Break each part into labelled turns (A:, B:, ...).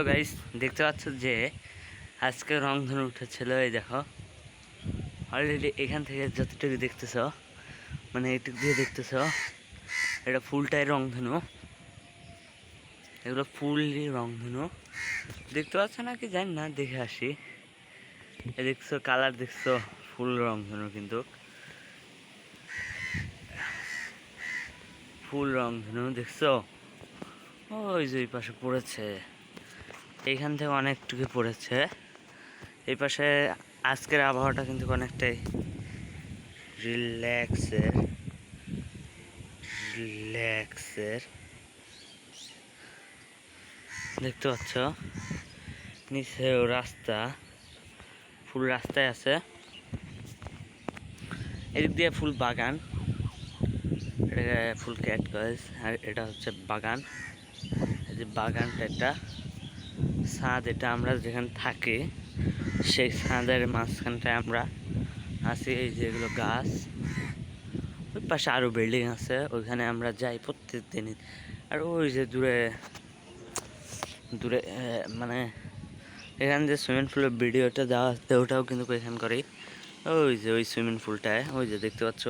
A: Hello guys, দেখতে পাচ্ছ যে আজকে রং রংধনু উঠেছিল, এই দেখো। অলরেডি এখান থেকে যতটুকু দেখতেছ মানে এটুক দিয়ে দেখতেছ, এটা ফুলটাই রং রংধনু। এগুলো ফুলই রংধনু। দেখতে পাচ্ছ না কি জানি না, দেখে আসি। এ দেখছ, কালার দেখছ, ফুল রং রংধনু কিন্তু। ফুল রং রংধনু, দেখছ? ওই যে পাশে পড়েছে। এইখান থেকে অনেকটুকু পড়েছে। এই পাশে আজকের আবহাওয়াটা কিন্তু অনেকটাই রিল্যাক্সের রিল্যাক্সের। দেখতে পাচ্ছ? নিচেও রাস্তা, ফুল রাস্তায় আছে। এদিক দিয়ে ফুল বাগান। এটাকে ফুল ক্যাট গাছ আর এটা হচ্ছে বাগান। এই যে বাগানটা এটা। ছাদ এটা আমরা যেখানে থাকি, সেই ছাদের মাঝখানটায় আমরা আছি। এই যেগুলো গাছ, ওই পাশে আরও বিল্ডিং আছে, ওইখানে আমরা যাই প্রত্যেক দিনই আর ওই যে দূরে দূরে মানে এখানে যে সুইমিং পুলের ভিডিওটা দেওয়া হচ্ছে ওটাও কিন্তু এখান করেই। ওই যে ওই সুইমিং পুলটায় ওই যে দেখতে পাচ্ছ?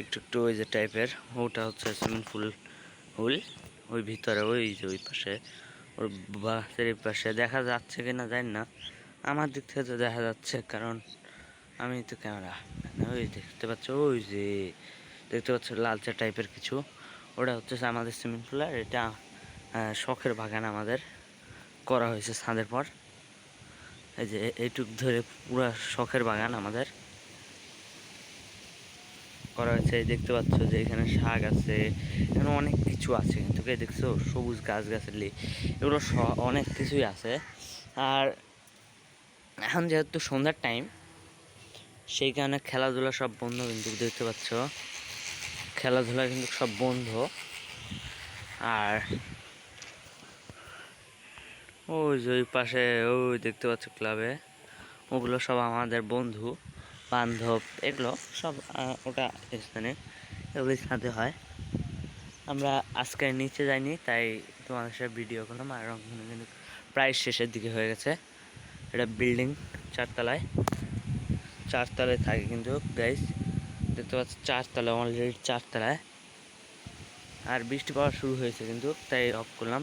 A: একটু একটু ওই যে টাইপের ওটা হচ্ছে সুইমিং পুল পুল ওই ভিতরে, ওই যে ওই পাশে। ওর বাসের পাশে দেখা যাচ্ছে কিনা জানি না। আমার দিক থেকে তো দেখা যাচ্ছে, কারণ আমি তো ক্যামেরা ওই দেখতে পাচ্ছ, ওই যে দেখতে পাচ্ছ লালচা টাইপের কিছু। ওটা হচ্ছে আমাদের সুইমিং পুল আর এটা শখের বাগান আমাদের করা হয়েছে ছাদের পর। এই যে এইটুক ধরে পুরো শখের বাগান আমাদের। করা হয়েছে দেখতে পাচ্ছ যে এখানে শাক আছে, এখানে অনেক কিছু আছে কিন্তু এই দেখছ? সবুজ গাছ গাছালি, এগুলো অনেক কিছুই আছে। আর এখন যেহেতু সন্ধ্যার টাইম সেই কারণে খেলাধুলা সব বন্ধ কিন্তু, দেখতে পাচ্ছ? খেলাধুলা কিন্তু সব বন্ধ। আর ওই যে ওই পাশে, ওই দেখতে পাচ্ছ ক্লাবে, ওগুলো সব আমাদের বন্ধু। বান্ধব, এগুলো সব ওটা স্থানে এগুলো ছাদে হয়। আমরা আজকে নিচে যাইনি, তাই তোমাদের সাথে ভিডিও করলাম, আর রংধনু কিন্তু প্রায় শেষের দিকে হয়ে গেছে। এটা বিল্ডিং চারতলায়। চারতলায় থাকে কিন্তু গাইস দেখতে পাচ্ছ, চারতলা অলরেডি চারতলায়। আর বৃষ্টি পড়া শুরু হয়েছে কিন্তু, তাই অফ করলাম।